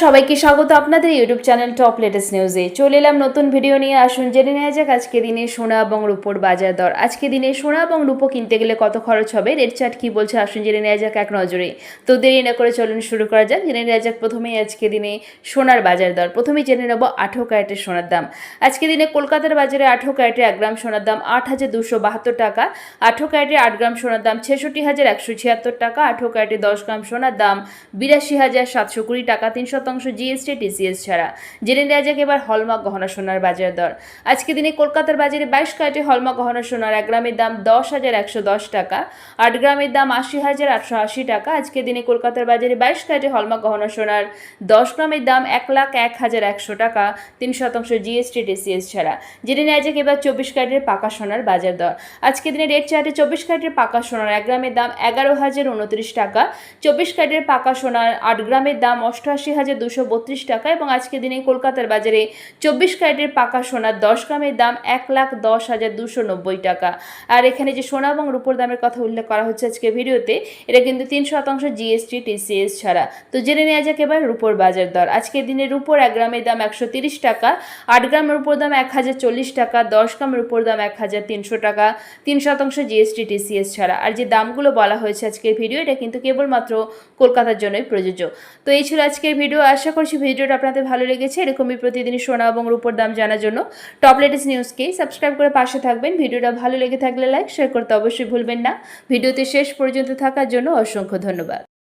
সবাইকে স্বাগত আপনাদের ইউটিউব চ্যানেল টপ লেটেস্ট নিউজে। চলে এলাম নতুন ভিডিও নিয়ে, আসুন জেনে নেওয়া যাক আজকে দিনে সোনা এবং রূপোর বাজার দর। আজকে দিনে সোনা এবং রূপো কিনতে গেলে কত খরচ হবে? রেড চার্ট কি বলছে? আসুন জেনে নেওয়া যাক এক নজরে। তো দেরি না করে চলুন শুরু করা যাক। জেনে নেওয়া যাক প্রথমেই আজকে দিনে সোনার বাজার দর। প্রথমেই জেনে নেব আঠেরো ক্যারেটের সোনার দাম। আজকে দিনে কলকাতার বাজারে আঠেরো ক্যারেটের এক গ্রাম সোনার দাম আট হাজার দুশো বাহাত্তর টাকা। আঠেরো ক্যারেটের আট গ্রাম সোনার দাম ছেষট্টি হাজার একশো ছিয়াত্তর টাকা। আঠেরো ক্যারেটের দশ গ্রাম সোনার দাম বিরাশি হাজার সাতশো কুড়ি টাকা। তিন শতাংশ জিএসটি, টিসিএস ছাড়া। জেনে নেওয়া যাক এবার হলমার্ক গহনা সোনার বাজার দর। আজকে দিনে কলকাতার বাজারে বাইশ ক্যারেটে হলমার্ক গহনা সোনার, এক গ্রামের দাম দশ হাজার একশো দশ টাকা, আট গ্রামের দাম আশি হাজার আটশো আশি টাকা। আজকে দিনে কলকাতার বাজারে বাইশ ক্যারেটে হলমার্ক গহনা সোনার, দশ গ্রামের দাম এক লাখ এক হাজার একশো টাকা, তিন শতাংশ জিএসটি, টিসিএস ছাড়া। জেনে নেওয়া যাক এবার চব্বিশ ক্যারেটের পাকা সোনার বাজার দর। আজকে দিনে রেট চার্টে চব্বিশ ক্যারেটের পাকা সোনার, এক গ্রামের দাম এগারো হাজার উনত্রিশ টাকা, চব্বিশ ক্যারেটের পাকা সোনার, আট গ্রামের দাম অষ্টআশি হাজার দুশো বত্রিশ টাকা এবং আজকে দিনে কলকাতার বাজারে চব্বিশ ক্যারেটের পাকা সোনার দশ গ্রামের দাম এক লাখ দশ হাজার দুশো নব্বই টাকা। আর এখানে যে সোনা এবং রূপোর দামের কথা উল্লেখ করা হচ্ছে আজকে ভিডিওতে, এটা কিন্তু তিন শতাংশ জিএসটি টিসিএস ছাড়া। তো জেনে নেওয়া যাক এবার রূপোর বাজার দর। আজকের দিনে রূপোর এক গ্রামের দাম একশো তিরিশ টাকা, আট গ্রাম রূপোর দাম এক হাজার চল্লিশ টাকা, দশ গ্রাম রূপোর দাম এক হাজার তিনশো টাকা, তিন শতাংশ জিএসটি টিসিএস ছাড়া। আর যে দামগুলো বলা হয়েছে আজকের ভিডিও, এটা কিন্তু কেবলমাত্র কলকাতার জন্যই প্রযোজ্য। তো এই ছিল আজকের ভিডিও, আশা করছি ভিডিওটা আপনাদের ভালো লেগেছে। এরকমই প্রতিদিনই সোনা এবং রূপোর দাম জানার জন্য টপ লেটেস্ট নিউজকে সাবস্ক্রাইব করে পাশে থাকবেন। ভিডিওটা ভালো লেগে থাকলে লাইক, শেয়ার করতে অবশ্যই ভুলবেন না। ভিডিওতে শেষ পর্যন্ত থাকার জন্য অসংখ্য ধন্যবাদ।